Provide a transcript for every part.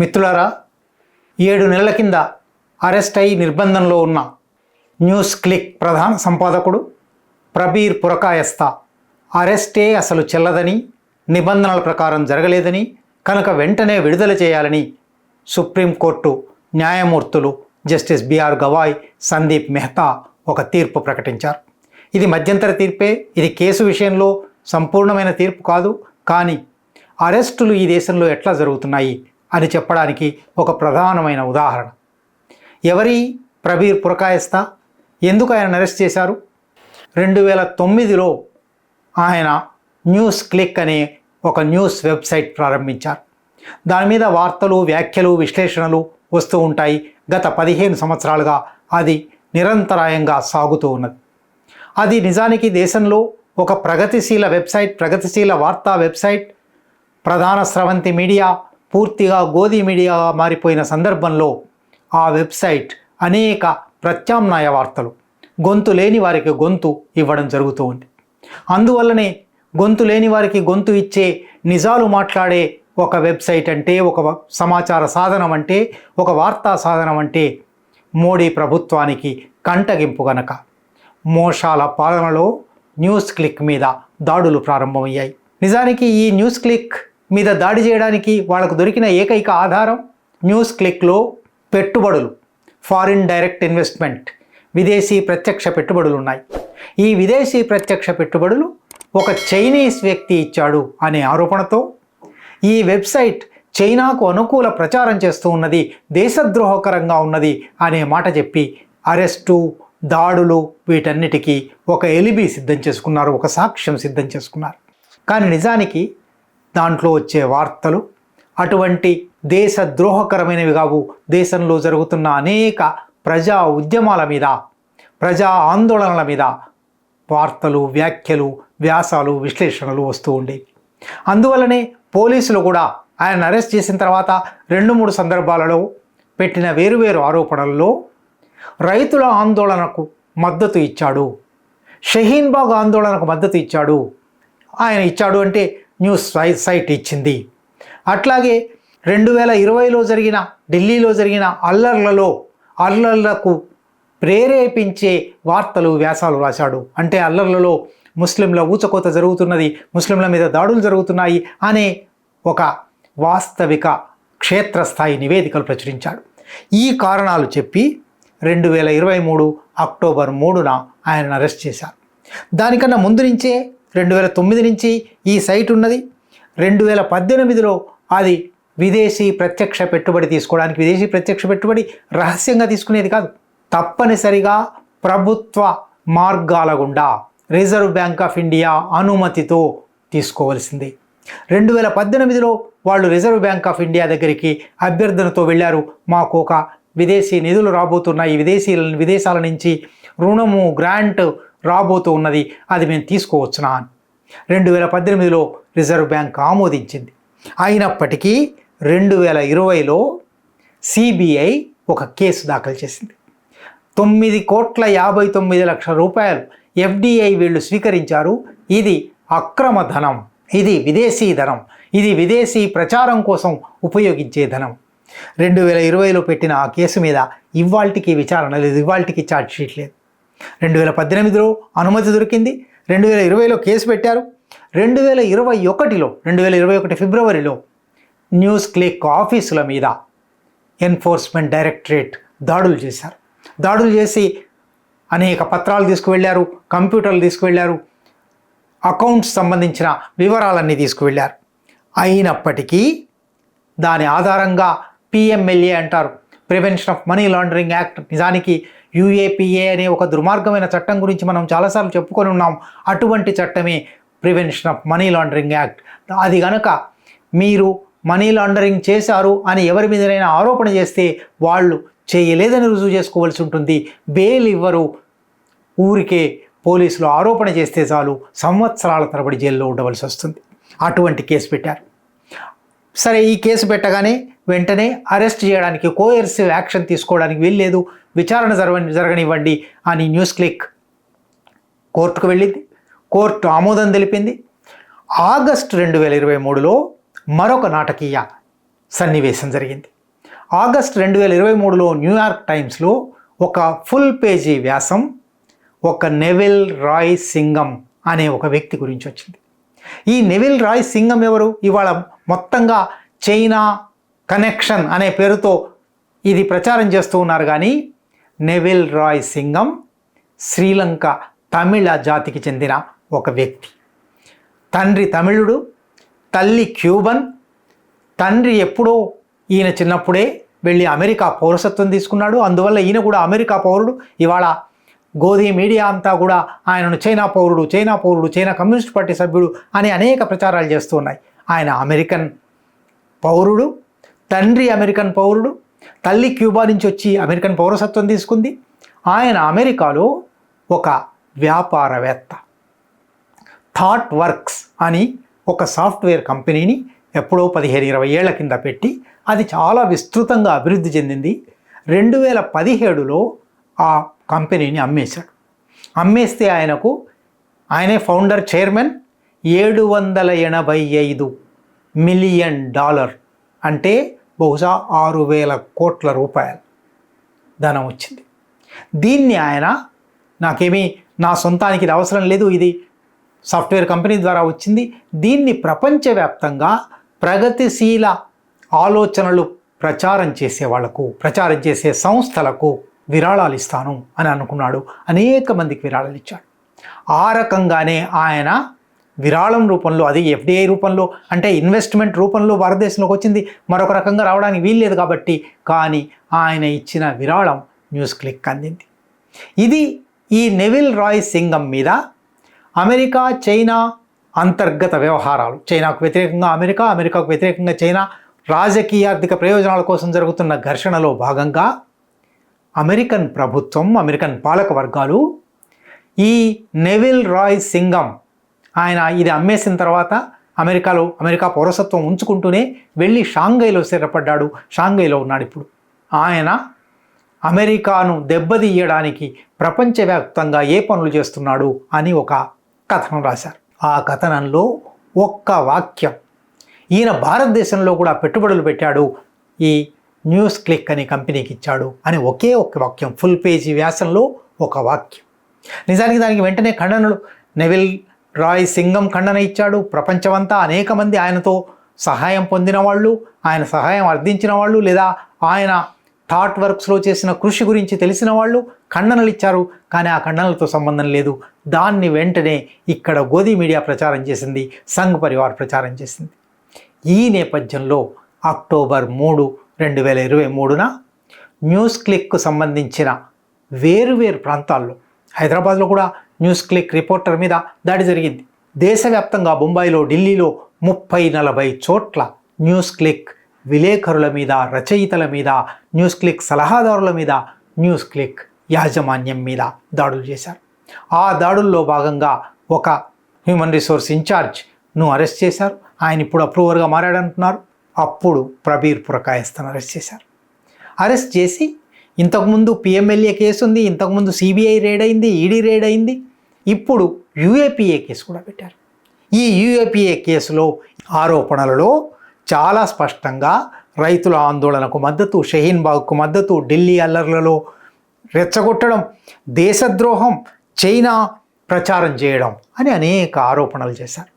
మిత్రులారా ఏడు నెలల కింద అరెస్ట్ అయి నిర్బంధంలో ఉన్న న్యూస్ క్లిక్ ప్రధాన సంపాదకుడు ప్రబీర్ పురకాయస్తా అరెస్టే అసలు చెల్లదని నిబంధనల ప్రకారం జరగలేదని కనుక వెంటనే విడుదల చేయాలని సుప్రీంకోర్టు న్యాయమూర్తులు justice B R Gavai Sandeep Mehta ఒక తీర్పు ప్రకటించారు. ఇది మధ్యంతర తీర్పే ఇది కేసు విషయంలో సంపూర్ణమైన తీర్పు కాదు కానీ అరెస్టులు ఈ దేశంలో ఎట్లా జరుగుతున్నాయి? అని చెప్పడానికి ఒక ప్రధానమైన ఉదాహరణ. ఎవరి ప్రబీర్ పురకాయస్తా ఎందుకు ఆయన అరెస్ట్ చేశారు? రెండు వేల తొమ్మిదిలో ఆయన న్యూస్ క్లిక్ అనే ఒక న్యూస్ వెబ్సైట్ ప్రారంభించారు. దాని మీద వార్తలు వ్యాఖ్యలు విశ్లేషణలు వస్తూ ఉంటాయి. గత పదిహేను సంవత్సరాలుగా అది నిరంతరాయంగా సాగుతూ ఉన్నది. అది నిజానికి దేశంలో ఒక ప్రగతిశీల వెబ్సైట్ ప్రగతిశీల వార్తా వెబ్సైట్ ప్రధాన స్రవంతి మీడియా పూర్తిగా గోధి మీడియాగా మారిపోయిన సందర్భంలో ఆ వెబ్సైట్ అనేక ప్రత్యామ్నాయ వార్తలు. గొంతు లేని వారికి గొంతు ఇవ్వడం జరుగుతూ ఉంది అందువల్లనే గొంతు లేని వారికి గొంతు ఇచ్చే నిజాలు మాట్లాడే ఒక వెబ్సైట్ అంటే ఒక సమాచార సాధనం అంటే ఒక వార్తా సాధనం అంటే మోడీ ప్రభుత్వానికి కంటగింపు గనక. మోషాల పాలనలో న్యూస్ క్లిక్ మీద దాడులు ప్రారంభమయ్యాయి. నిజానికి ఈ న్యూస్ క్లిక్ మీద దాడి చేయడానికి వాళ్ళకు దొరికిన ఏకైక ఆధారం న్యూస్ క్లిక్లో పెట్టుబడులు ఫారిన్ డైరెక్ట్ ఇన్వెస్ట్మెంట్ విదేశీ ప్రత్యక్ష పెట్టుబడులు ఉన్నాయి. ఈ విదేశీ ప్రత్యక్ష పెట్టుబడులు ఒక చైనీస్ వ్యక్తి ఇచ్చాడు అనే ఆరోపణతో ఈ వెబ్సైట్ చైనాకు అనుకూల ప్రచారం చేస్తూ ఉన్నది దేశద్రోహకరంగా ఉన్నది అనే మాట చెప్పి అరెస్టు దాడులు వీటన్నిటికీ ఒక ఎలిబి సిద్ధం చేసుకున్నారు ఒక సాక్ష్యం సిద్ధం చేసుకున్నారు. కానీ నిజానికి దాంట్లో వచ్చే వార్తలు అటువంటి దేశ ద్రోహకరమైనవి కావు. దేశంలో జరుగుతున్న అనేక ప్రజా ఉద్యమాల మీద ప్రజా ఆందోళనల మీద వార్తలు వ్యాఖ్యలు వ్యాసాలు విశ్లేషణలు వస్తూ ఉండేవి. అందువలనే పోలీసులు కూడా ఆయన అరెస్ట్ చేసిన తర్వాత రెండు మూడు సందర్భాలలో పెట్టిన వేరువేరు ఆరోపణల్లో రైతుల ఆందోళనకు మద్దతు ఇచ్చాడు. షహీన్బాగ్ ఆందోళనకు మద్దతు ఇచ్చాడు. ఆయన ఇచ్చాడు అంటే న్యూస్ సై- సైట్ ఇచ్చింది. అట్లాగే రెండు వేల ఇరవైలో జరిగిన ఢిల్లీలో జరిగిన అల్లర్లలో అల్లర్లకు ప్రేరేపించే వార్తలు వ్యాసాలు రాశాడు. అంటే అల్లర్లలో ముస్లింల ఊచకోత జరుగుతున్నది ముస్లింల మీద దాడులు జరుగుతున్నాయి అనే ఒక వాస్తవిక క్షేత్రస్థాయి నివేదికలు ప్రచురించాడు. ఈ కారణాలు చెప్పి రెండు వేల ఇరవై మూడు అక్టోబర్ మూడున ఆయనను అరెస్ట్ చేశారు. దానికన్నా ముందు నుంచే రెండు వేల తొమ్మిది నుంచి ఈ సైట్ ఉన్నది. రెండు వేల పద్దెనిమిదిలో అది విదేశీ ప్రత్యక్ష పెట్టుబడి తీసుకోవడానికి విదేశీ ప్రత్యక్ష పెట్టుబడి రహస్యంగా తీసుకునేది కాదు. తప్పనిసరిగా ప్రభుత్వ మార్గాల గుండా రిజర్వ్ బ్యాంక్ ఆఫ్ ఇండియా అనుమతితో తీసుకోవలసింది. రెండు వేల పద్దెనిమిదిలో వాళ్ళు రిజర్వ్ బ్యాంక్ ఆఫ్ ఇండియా దగ్గరికి అభ్యర్థనతో వెళ్ళారు. మాకు ఒక విదేశీ నిధులు రాబోతున్నాయి. విదేశీ విదేశాల నుంచి రుణము గ్రాంట్ రాబోతూ ఉన్నది అది మేము తీసుకోవచ్చునా? అని రెండు వేల పద్దెనిమిదిలో రిజర్వ్ బ్యాంక్ ఆమోదించింది. అయినప్పటికీ రెండు వేల ఇరవైలో సిబిఐ ఒక కేసు దాఖలు చేసింది. తొమ్మిది కోట్ల యాభై తొమ్మిది లక్షల రూపాయలు ఎఫ్డిఐ వీళ్ళు స్వీకరించారు. ఇది అక్రమ ధనం ఇది విదేశీ ధనం ఇది విదేశీ ప్రచారం కోసం ఉపయోగించే ధనం. రెండు వేల ఇరవైలో పెట్టిన ఆ కేసు మీద ఇవాల్టికి విచారణ లేదు ఇవాల్టికి ఛార్జ్ షీట్ లేదు. రెండు వేల పద్దెనిమిదిలో అనుమతి దొరికింది. రెండు వేల ఇరవైలో కేసు పెట్టారు. రెండు వేల ఇరవై ఒకటిలో రెండు వేల ఇరవై ఒకటి ఫిబ్రవరిలో న్యూస్ క్లిక్ ఆఫీసుల మీద ఎన్ఫోర్స్మెంట్ డైరెక్టరేట్ దాడులు చేశారు. దాడులు చేసి అనేక పత్రాలు తీసుకువెళ్ళారు కంప్యూటర్లు తీసుకువెళ్ళారు అకౌంట్స్ సంబంధించిన వివరాలన్నీ తీసుకువెళ్ళారు అయినప్పటికీ దాని ఆధారంగా పిఎంఎల్ఏ అంటారు. Prevention of money laundering act నిజానికి యుఏపిఏ అనే ఒక దుర్మార్గమైన చట్టం గురించి మనం చాలాసార్లు చెప్పుకొని ఉన్నాం. అటువంటి చట్టమే prevention of money laundering act అది గనక మీరు మనీ లాండరింగ్ చేశారు అని ఎవరి మీదనైనా ఆరోపణ చేస్తే వాళ్ళు చేయలేదని రుజువు చేసుకోవాల్సి ఉంటుంది. బెయిల్ ఇవ్వరు. ఊరికే పోలీసులు ఆరోపణ చేస్తే చాలు సంవత్సరాల తరబడి జైల్లో ఉండవలసి వస్తుంది. అటువంటి కేసు పెట్టారు. సరే ఈ కేసు పెట్టగానే వెంటనే అరెస్ట్ చేయడానికి కోయర్సివ్ యాక్షన్ తీసుకోవడానికి వీల్లేదు. విచారణ జరగ జరగనివ్వండి అని న్యూస్ క్లిక్. కోర్టుకు వెళ్ళింది. కోర్టు ఆమోదం తెలిపింది. ఆగస్ట్ రెండు వేల ఇరవై మూడులో మరొక నాటకీయ సన్నివేశం జరిగింది. ఆగస్ట్ రెండు వేల ఇరవై మూడులో న్యూయార్క్ టైమ్స్లో ఒక ఫుల్ పేజీ వ్యాసం ఒక నెవిల్ రాయ్ సింగం అనే ఒక వ్యక్తి గురించి వచ్చింది. ఈ నెవిల్ రాయ్ సింగం ఎవరు? ఇవాళ మొత్తంగా చైనా కనెక్షన్ అనే పేరుతో ఇది ప్రచారం చేస్తూ ఉన్నారు కానీ Neville Roy Singham Sri Lanka Tamil జాతికి చెందిన ఒక వ్యక్తి. తండ్రి తమిళుడు తల్లి క్యూబన్ తండ్రి ఎప్పుడో ఈయన చిన్నప్పుడే వెళ్ళి అమెరికా పౌరసత్వం తీసుకున్నాడు. అందువల్ల ఈయన కూడా అమెరికా పౌరుడు. ఇవాళ గోధి మీడియా అంతా కూడా ఆయనను చైనా పౌరుడు చైనా పౌరుడు చైనా కమ్యూనిస్ట్ పార్టీ సభ్యుడు అని అనేక ప్రచారాలు చేస్తూ ఉన్నాయి. ఆయన అమెరికన్ పౌరుడు తండ్రి అమెరికన్ పౌరుడు తల్లి క్యూబా నుంచి వచ్చి అమెరికన్ పౌరసత్వం తీసుకుంది. ఆయన అమెరికాలో ఒక వ్యాపారవేత్త. థాట్ వర్క్స్ అని ఒక సాఫ్ట్వేర్ కంపెనీని ఎప్పుడో పదిహేను ఇరవై ఏళ్ళ కింద పెట్టి అది చాలా విస్తృతంగా అభివృద్ధి చెందింది. రెండు వేల పదిహేడులో ఆ కంపెనీని అమ్మేశాడు. అమ్మేస్తే ఆయనకు ఆయనే ఫౌండర్ చైర్మన్ ఏడు వందల ఎనభై ఐదు మిలియన్ డాలర్ అంటే బహుశా ఆరు వేల కోట్ల రూపాయలు ధనం వచ్చింది. దీన్ని ఆయన నాకేమీ నా సొంతానికి ఇది అవసరం లేదు ఇది సాఫ్ట్వేర్ కంపెనీ ద్వారా వచ్చింది. దీన్ని ప్రపంచవ్యాప్తంగా ప్రగతిశీల ఆలోచనలు ప్రచారం చేసే వాళ్ళకు ప్రచారం చేసే సంస్థలకు విరాళాలు ఇస్తాను అని అనుకున్నాడు. అనేక మందికి విరాళాలు ఇచ్చాడు. ఆ రకంగానే ఆయన విరాళం రూపంలో అది ఎఫ్డిఐ రూపంలో అంటే ఇన్వెస్ట్మెంట్ రూపంలో భారతదేశంలోకి వచ్చింది. మరొక రకంగా రావడానికి వీల్లేదు కాబట్టి కానీ ఆయన ఇచ్చిన విరాళం న్యూస్ క్లిక్ అందింది. ఇది ఈ నెవిల్ రాయ్ సింగం మీద అమెరికా చైనా అంతర్గత వ్యవహారాలు. చైనాకు వ్యతిరేకంగా అమెరికా అమెరికాకు వ్యతిరేకంగా చైనా రాజకీయ ఆర్థిక ప్రయోజనాల కోసం జరుగుతున్న ఘర్షణలో భాగంగా అమెరికన్ ప్రభుత్వం అమెరికన్ పాలక వర్గాలు ఈ నెవిల్ రాయ్ సింగం ఆయన ఇది అమ్మేసిన తర్వాత అమెరికాలో అమెరికా పౌరసత్వం ఉంచుకుంటూనే వెళ్ళి షాంఘైలో స్థిరపడ్డాడు. షాంఘైలో ఉన్నాడు ఇప్పుడు. ఆయన అమెరికాను దెబ్బతీయడానికి ప్రపంచవ్యాప్తంగా ఏ పనులు చేస్తున్నాడు అని ఒక కథనం రాశారు. ఆ కథనంలో ఒక్క వాక్యం. ఈయన భారతదేశంలో కూడా పెట్టుబడులు పెట్టాడు. ఈ న్యూస్ క్లిక్ అనే కంపెనీకి ఇచ్చాడు అని ఒకే ఒక్క వాక్యం. ఫుల్ పేజీ వ్యాసంలో ఒక వాక్యం. నిజానికి దానికి వెంటనే ఖండనలు. నెవిల్ రాయ్ సింగం ఖండన ఇచ్చాడు. ప్రపంచమంతా అనేక మంది ఆయనతో సహాయం పొందిన వాళ్ళు ఆయన సహాయం అర్థించిన వాళ్ళు లేదా ఆయన థాట్ వర్క్స్లో చేసిన కృషి గురించి తెలిసిన వాళ్ళు ఖండనలు ఇచ్చారు. కానీ ఆ ఖండనలతో సంబంధం లేదు. దాన్ని వెంటనే ఇక్కడ గోధి మీడియా ప్రచారం చేసింది సంఘ్ పరివార్ ప్రచారం చేసింది. ఈ నేపథ్యంలో అక్టోబర్ మూడు రెండు వేల ఇరవై మూడున న్యూస్ క్లిక్కు సంబంధించిన వేరువేరు ప్రాంతాల్లో హైదరాబాద్లో కూడా న్యూస్ క్లిక్ రిపోర్టర్ మీద దాడి జరిగింది. దేశవ్యాప్తంగా బొంబాయిలో ఢిల్లీలో ముప్పై నలభై చోట్ల న్యూస్ క్లిక్ విలేకరుల మీద రచయితల మీద న్యూస్ క్లిక్ సలహాదారుల మీద న్యూస్ క్లిక్ యాజమాన్యం మీద దాడులు చేశారు. ఆ దాడుల్లో భాగంగా ఒక హ్యూమన్ రిసోర్స్ ఇన్ఛార్జ్ను అరెస్ట్ చేశారు. ఆయన ఇప్పుడు అప్రూవర్గా మారాడంటున్నారు. అప్పుడు ప్రబీర్ పురకాయస్థను అరెస్ట్ చేశారు. అరెస్ట్ చేసి ఇంతకుముందు పిఎంఎల్ఏ కేసు ఉంది ఇంతకుముందు సిబిఐ రేడ్ అయింది ఈడీ రేడ్ అయింది ఇప్పుడు యూఏపీఏ కేసు కూడా పెట్టారు. ఈ యూఏపీఏ కేసులో ఆరోపణలలో చాలా స్పష్టంగా రైతుల ఆందోళనకు మద్దతు షహీన్ బాగ్కు మద్దతు ఢిల్లీ అల్లర్లలో రెచ్చగొట్టడం దేశద్రోహం చైనా ప్రచారం చేయడం అని అనేక ఆరోపణలు చేశారు.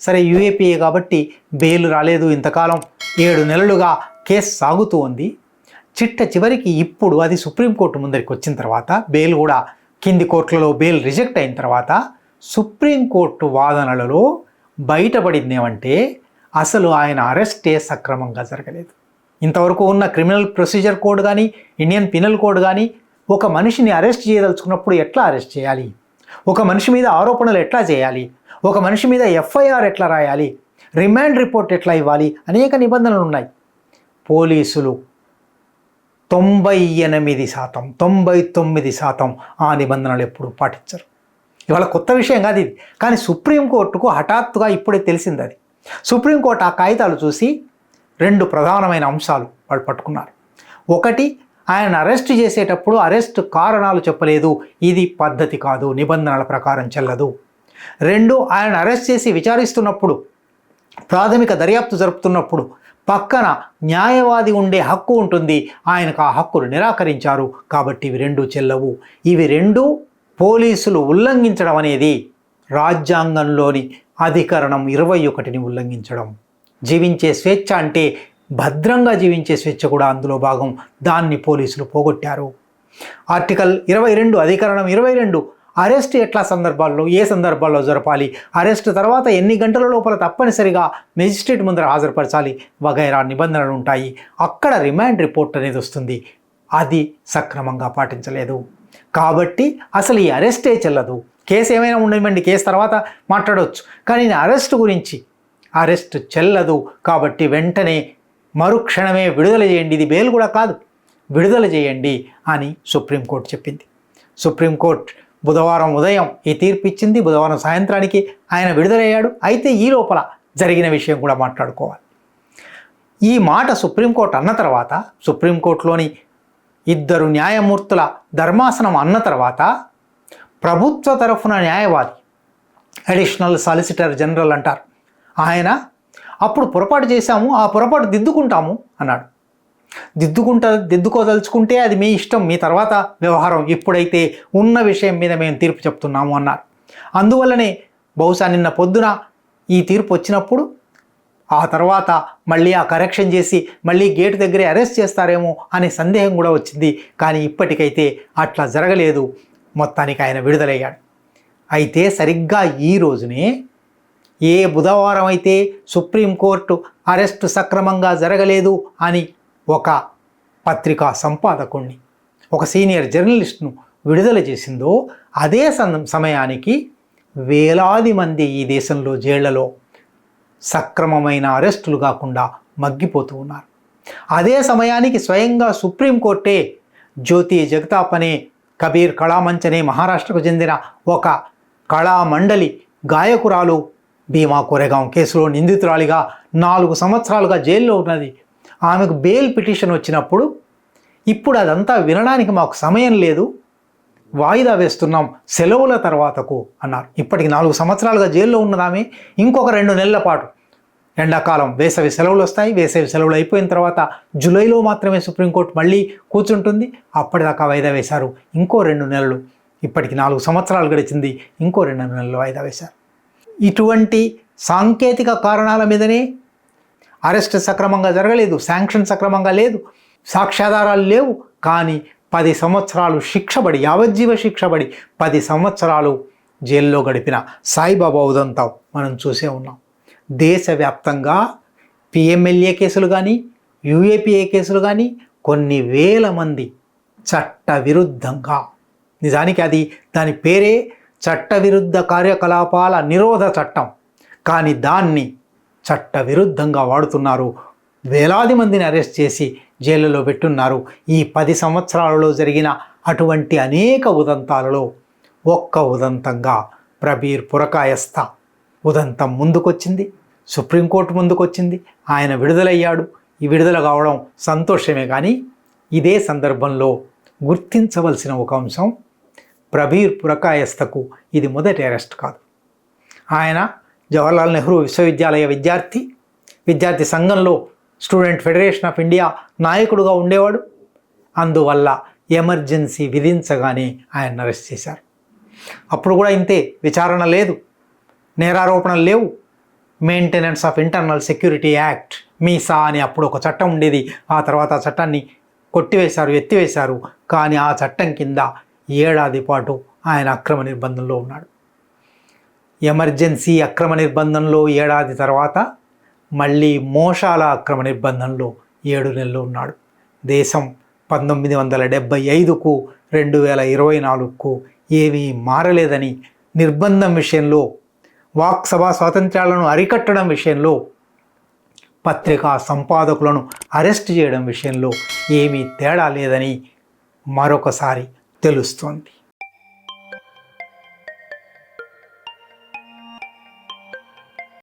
సరే యూఏపీఏ కాబట్టి బెయిల్ రాలేదు. ఇంతకాలం ఏడు నెలలుగా కేసు సాగుతూ ఉంది. చిట్ట చివరికి ఇప్పుడు అది సుప్రీంకోర్టు ముందరికి వచ్చిన తర్వాత బెయిల్ కూడా కింది కోర్టులలో బెయిల్ రిజెక్ట్ అయిన తర్వాత సుప్రీంకోర్టు వాదనలలో బయటపడింది ఏమంటే అసలు ఆయన అరెస్టే సక్రమంగా జరగలేదు. ఇంతవరకు ఉన్న క్రిమినల్ ప్రొసీజర్ కోడ్ కానీ ఇండియన్ పినల్ కోడ్ కానీ ఒక మనిషిని అరెస్ట్ చేయదలుచుకున్నప్పుడు ఎట్లా అరెస్ట్ చేయాలి? ఒక మనిషి మీద ఆరోపణలు ఎట్లా చేయాలి? ఒక మనిషి మీద ఎఫ్ఐఆర్ ఎట్లా రాయాలి? రిమాండ్ రిపోర్ట్ ఎట్లా ఇవ్వాలి? అనేక నిబంధనలు ఉన్నాయి. పోలీసులు తొంభై ఎనిమిది శాతం తొంభై తొమ్మిది శాతం ఆ నిబంధనలు ఎప్పుడు పాటించరు. ఇవాళ కొత్త విషయం కాదు ఇది. కానీ సుప్రీంకోర్టుకు హఠాత్తుగా ఇప్పుడే తెలిసింది అది. సుప్రీంకోర్టు ఆ కాగితాలు చూసి రెండు ప్రధానమైన అంశాలు వాళ్ళు పట్టుకున్నారు. ఒకటి ఆయన అరెస్ట్ చేసేటప్పుడు అరెస్ట్ కారణాలు చెప్పలేదు. ఇది పద్ధతి కాదు నిబంధనల ప్రకారం చెల్లదు. రెండు ఆయన అరెస్ట్ చేసి విచారిస్తున్నప్పుడు ప్రాథమిక దర్యాప్తు జరుపుతున్నప్పుడు పక్కన న్యాయవాది ఉండే హక్కు ఉంటుంది. ఆయనకు ఆ హక్కును నిరాకరించారు. కాబట్టి ఇవి రెండు చెల్లవు. ఇవి రెండు పోలీసులు ఉల్లంఘించడం అనేది రాజ్యాంగంలోని అధికరణం ఇరవై ఒకటిని ఉల్లంఘించడం. జీవించే స్వేచ్ఛ అంటే భద్రంగా జీవించే స్వేచ్ఛ కూడా అందులో భాగం. దాన్ని పోలీసులు పోగొట్టారు. ఆర్టికల్ ఇరవై రెండు అధికరణం ఇరవై రెండు అరెస్ట్ ఎట్లా సందర్భాల్లో ఏ సందర్భాల్లో జరపాలి? అరెస్ట్ తర్వాత ఎన్ని గంటల లోపల తప్పనిసరిగా మెజిస్ట్రేట్ ముందర హాజరుపరచాలి? వగైరా నిబంధనలు ఉంటాయి. అక్కడ రిమాండ్ రిపోర్ట్ అనేది వస్తుంది. అది సక్రమంగా పాటించలేదు. కాబట్టి అసలు ఈ అరెస్టే చెల్లదు. కేసు ఏమైనా ఉండమండి కేసు తర్వాత మాట్లాడవచ్చు కానీ అరెస్ట్ గురించి అరెస్ట్ చెల్లదు. కాబట్టి వెంటనే మరుక్షణమే విడుదల చేయండి. ఇది బెయిల్ కూడా కాదు. విడుదల చేయండి అని సుప్రీంకోర్టు చెప్పింది. సుప్రీంకోర్టు బుధవారం ఉదయం ఈ తీర్పు ఇచ్చింది. బుధవారం సాయంత్రానికి ఆయన విడుదలయ్యాడు. అయితే ఈ లోపల జరిగిన విషయం కూడా మాట్లాడుకోవాలి. ఈ మాట సుప్రీంకోర్టు అన్న తర్వాత సుప్రీంకోర్టులోని ఇద్దరు న్యాయమూర్తుల ధర్మాసనం అన్న తర్వాత ప్రభుత్వ తరఫున న్యాయవాది అడిషనల్ సాలిసిటర్ జనరల్ అంటారు. ఆయన అప్పుడు పొరపాటు చేశాము ఆ పొరపాటు దిద్దుకుంటాము అన్నాడు. దిద్దుకుంటా దిద్దుకోదలుచుకుంటే అది మీ ఇష్టం మీ తర్వాత వ్యవహారం. ఇప్పుడైతే ఉన్న విషయం మీద మేము తీర్పు చెప్తున్నాము అన్నారు. అందువల్లనే బహుశా నిన్న పొద్దున ఈ తీర్పు వచ్చినప్పుడు ఆ తర్వాత మళ్ళీ ఆ కరెక్షన్ చేసి మళ్ళీ గేటు దగ్గరే అరెస్ట్ చేస్తారేమో అనే సందేహం కూడా వచ్చింది. కానీ ఇప్పటికైతే అట్లా జరగలేదు. మొత్తానికి ఆయన విడుదలయ్యాడు. అయితే సరిగ్గా ఈ రోజునే ఏ బుధవారం అయితే సుప్రీంకోర్టు అరెస్టు సక్రమంగా జరగలేదు అని ఒక పత్రికా సంపాదకుణ్ణి ఒక సీనియర్ జర్నలిస్ట్ను విడుదల చేసిందో అదే సం- సమయానికి వేలాది మంది ఈ దేశంలో జైళ్ళలో సక్రమమైన అరెస్టులు కాకుండా మగ్గిపోతూ ఉన్నారు. అదే సమయానికి స్వయంగా సుప్రీంకోర్టే జ్యోతి జగతాప్ అనే కబీర్ కళామంచ్ అనే మహారాష్ట్రకు చెందిన ఒక కళామండలి గాయకురాలు భీమా కోరెగాం కేసులో నిందితురాలిగా నాలుగు సంవత్సరాలుగా జైల్లో ఉన్నది ఆమెకు బెయిల్ పిటిషన్ వచ్చినప్పుడు ఇప్పుడు అదంతా వినడానికి మాకు సమయం లేదు వాయిదా వేస్తున్నాం సెలవుల తర్వాతకు అన్నారు. ఇప్పటికి నాలుగు సంవత్సరాలుగా జైల్లో ఉన్నదామె ఇంకొక రెండు నెలల పాటు. ఎండాకాలం వేసవి సెలవులు వస్తాయి వేసవి సెలవులు అయిపోయిన తర్వాత జూలైలో మాత్రమే సుప్రీంకోర్టు మళ్ళీ కూర్చుంటుంది అప్పటిదాకా వాయిదా వేశారు ఇంకో రెండు నెలలు. ఇప్పటికి నాలుగు సంవత్సరాలు గడిచింది ఇంకో రెండు నెలలు వాయిదా వేశారు. ఇటువంటి సాంకేతిక కారణాల మీదనే అరెస్ట్ సక్రమంగా జరగలేదు శాంక్షన్ సక్రమంగా లేదు సాక్ష్యాధారాలు లేవు. కానీ పది సంవత్సరాలు శిక్షబడి యావజ్జీవ శిక్షబడి పది సంవత్సరాలు జైల్లో గడిపిన సాయిబాబా ఉదంతా మనం చూసే ఉన్నాం. దేశవ్యాప్తంగా పిఎంఎల్ఏ కేసులు కానీ యూఏపీఏ కేసులు కానీ కొన్ని వేల మంది చట్టవిరుద్ధంగా. నిజానికి అది దాని పేరే చట్టవిరుద్ధ కార్యకలాపాల నిరోధ చట్టం. కానీ దాన్ని చట్ట విరుద్ధంగా వాడుతున్నారు. వేలాది మందిని అరెస్ట్ చేసి జైలులో పెట్టున్నారు. ఈ పది సంవత్సరాలలో జరిగిన అటువంటి అనేక ఉదంతాలలో ఒక్క ఉదంతంగా ప్రబీర్ పురకాయస్థ ఉదంతం ముందుకొచ్చింది. సుప్రీంకోర్టు ముందుకొచ్చింది. ఆయన విడుదలయ్యాడు. ఈ విడుదల కావడం సంతోషమే కానీ ఇదే సందర్భంలో గుర్తించవలసిన ఒక అంశం ప్రబీర్ పురకాయస్థకు ఇది మొదటి అరెస్ట్ కాదు. ఆయన జవహర్లాల్ నెహ్రూ విశ్వవిద్యాలయ విద్యార్థి విద్యార్థి సంఘంలో స్టూడెంట్ ఫెడరేషన్ ఆఫ్ ఇండియా నాయకుడుగా ఉండేవాడు. అందువల్ల ఎమర్జెన్సీ విధించగానే ఆయన అరెస్ట్ చేశారు. అప్పుడు కూడా ఇంతే విచారణ లేదు నేరారోపణలు లేవు. Maintenance of internal security act MISA అని అప్పుడు ఒక చట్టం ఉండేది. ఆ తర్వాత ఆ చట్టాన్ని కొట్టివేశారు ఎత్తివేశారు. కానీ ఆ చట్టం కింద ఏడాది పాటు ఆయన అక్రమ నిర్బంధంలో ఉన్నాడు. ఎమర్జెన్సీ అక్రమ నిర్బంధంలో ఏడాది తర్వాత మళ్ళీ మోషాల అక్రమ నిర్బంధంలో ఏడు నెలలు ఉన్నాడు. దేశం పంతొమ్మిది వందల డెబ్భై ఐదుకు రెండు వేల ఇరవై నాలుగుకు ఏమీ మారలేదని నిర్బంధం విషయంలో వాక్ సభా స్వాతంత్ర్యాలను అరికట్టడం విషయంలో పత్రికా సంపాదకులను అరెస్ట్ చేయడం విషయంలో ఏమీ తేడా లేదని మరొకసారి తెలుస్తోంది.